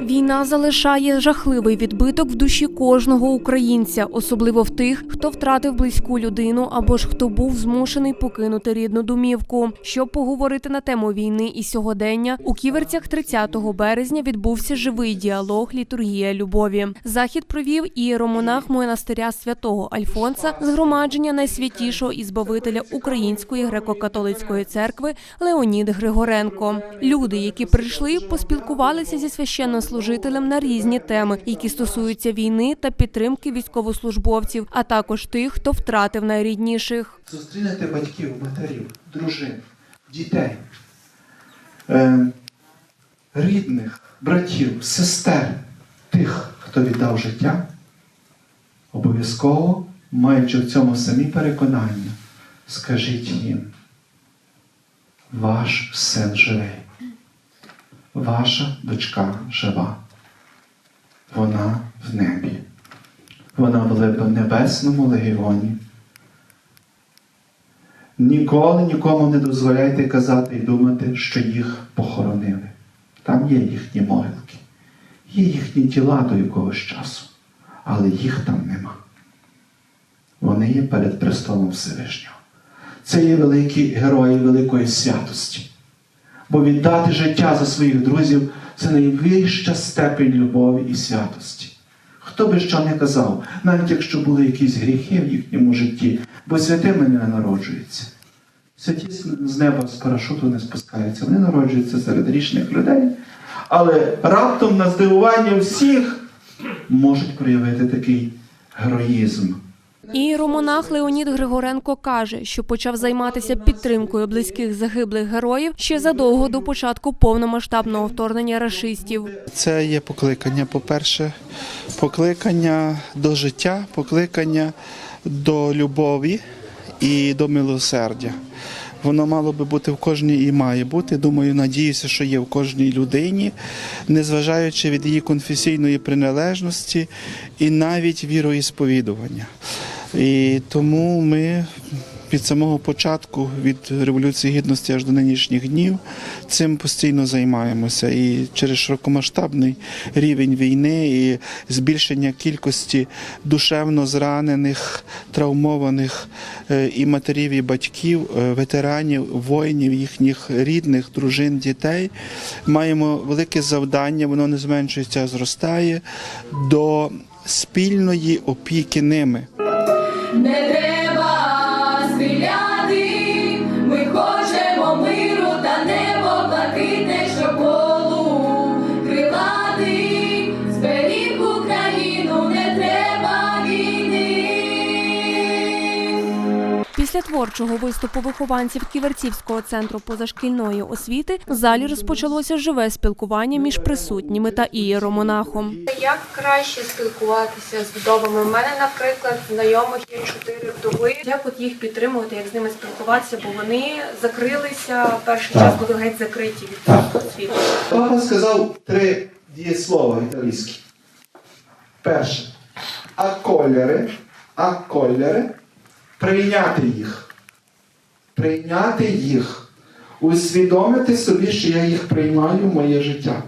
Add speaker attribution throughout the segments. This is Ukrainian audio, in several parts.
Speaker 1: Війна залишає жахливий відбиток в душі кожного українця, особливо в тих, хто втратив близьку людину або ж хто був змушений покинути рідну домівку. Щоб поговорити на тему війни і сьогодення, у ківерцях 30 березня відбувся живий діалог Літургія любові. Захід провів ієромонах монастиря святого Альфонса, згромадження найсвятішого і збавителя Української греко-католицької церкви Леонід Григоренко. Люди, які прийшли, поспілкувалися зі священнослужителем на різні теми, які стосуються війни та підтримки військовослужбовців, а також тих, хто втратив найрідніших.
Speaker 2: Зустрінете батьків, матерів, дружин, дітей, е, рідних, братів, сестер, тих, хто віддав життя, обов'язково, маючи в цьому самі переконання, скажіть їм, ваш син живий, ваша дочка жива, вона в небі, вона в небесному легіоні. Ніколи нікому не дозволяйте казати і думати, що їх похоронили. Там є їхні могилки, є їхні тіла до якогось часу, але їх там нема. Вони є перед престолом Всевишнього. Це є великі герої великої святості. Бо віддати життя за своїх друзів це найвища степень любові і святості. Хто би що не казав, навіть якщо були якісь гріхи в їхньому житті, бо святими не народжуються. Святі з неба з парашуту не спускаються, вони народжуються серед річних людей, але раптом на здивування всіх можуть проявити такий героїзм.
Speaker 1: Ієромонах Леонід Григоренко каже, що почав займатися підтримкою близьких загиблих героїв ще задовго до початку повномасштабного вторгнення рашистів.
Speaker 3: Це є покликання. По-перше, покликання до життя, покликання до любові і до милосердя. Воно мало би бути в кожній і має бути. Думаю, надіюся, що є в кожній людині, незважаючи від її конфесійної приналежності і навіть віроісповідування. І тому ми від самого початку, від Революції Гідності аж до нинішніх днів, цим постійно займаємося. І через широкомасштабний рівень війни і збільшення кількості душевно зранених, травмованих е, і матерів, і батьків, е, ветеранів, воїнів, їхніх рідних, дружин, дітей, маємо велике завдання, воно не зменшується, а зростає до спільної опіки ними.
Speaker 4: Не
Speaker 1: Після творчого виступу вихованців Ківерцівського центру позашкільної освіти в залі розпочалося живе спілкування між присутніми та ієромонахом.
Speaker 5: Як краще спілкуватися з вдовами? У мене, наприклад, знайомих є чотири вдови. Як от їх підтримувати, як з ними спілкуватися, бо вони закрилися перший час, були геть закриті від
Speaker 2: Так.
Speaker 5: цього світу.
Speaker 2: Папа сказав три дієслова італійські. Перше. Аколери. Аколери. Прийняти їх. Прийняти їх. Усвідомити собі, що я їх приймаю в моє життя.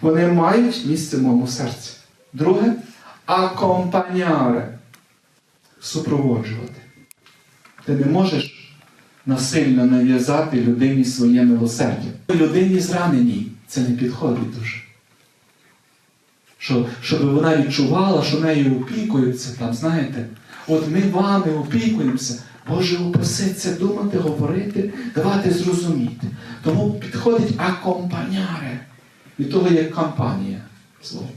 Speaker 2: Вони мають місце в моєму серці. Друге акомпаняре. Супроводжувати. Ти не можеш насильно нав'язати людині своє милосердя. Людині зраненій це не підходить дуже. Що, щоб вона відчувала, що нею опікуються, там, знаєте, от ми вами опікуємося. Боже, це думати, говорити, давати зрозуміти. Тому підходить акомпаняре. Від того є кампанія. Слово.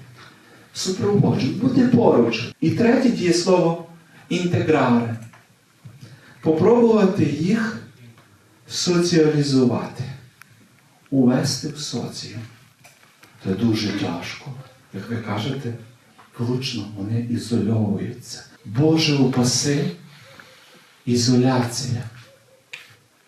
Speaker 2: Супроводжуй, бути поруч. І третє дієслово інтеграре. Попробувати їх соціалізувати, увести в соціум. Це дуже тяжко. Як ви кажете, влучно вони ізольовуються. Боже упаси, ізоляція.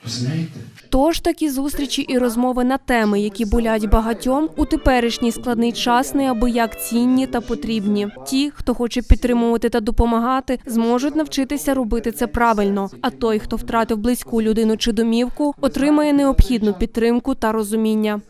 Speaker 2: Розумієте?
Speaker 1: Тож такі зустрічі і розмови на теми, які болять багатьом, у теперішній складний час неабияк цінні та потрібні. Ті, хто хоче підтримувати та допомагати, зможуть навчитися робити це правильно. А той, хто втратив близьку людину чи домівку, отримає необхідну підтримку та розуміння.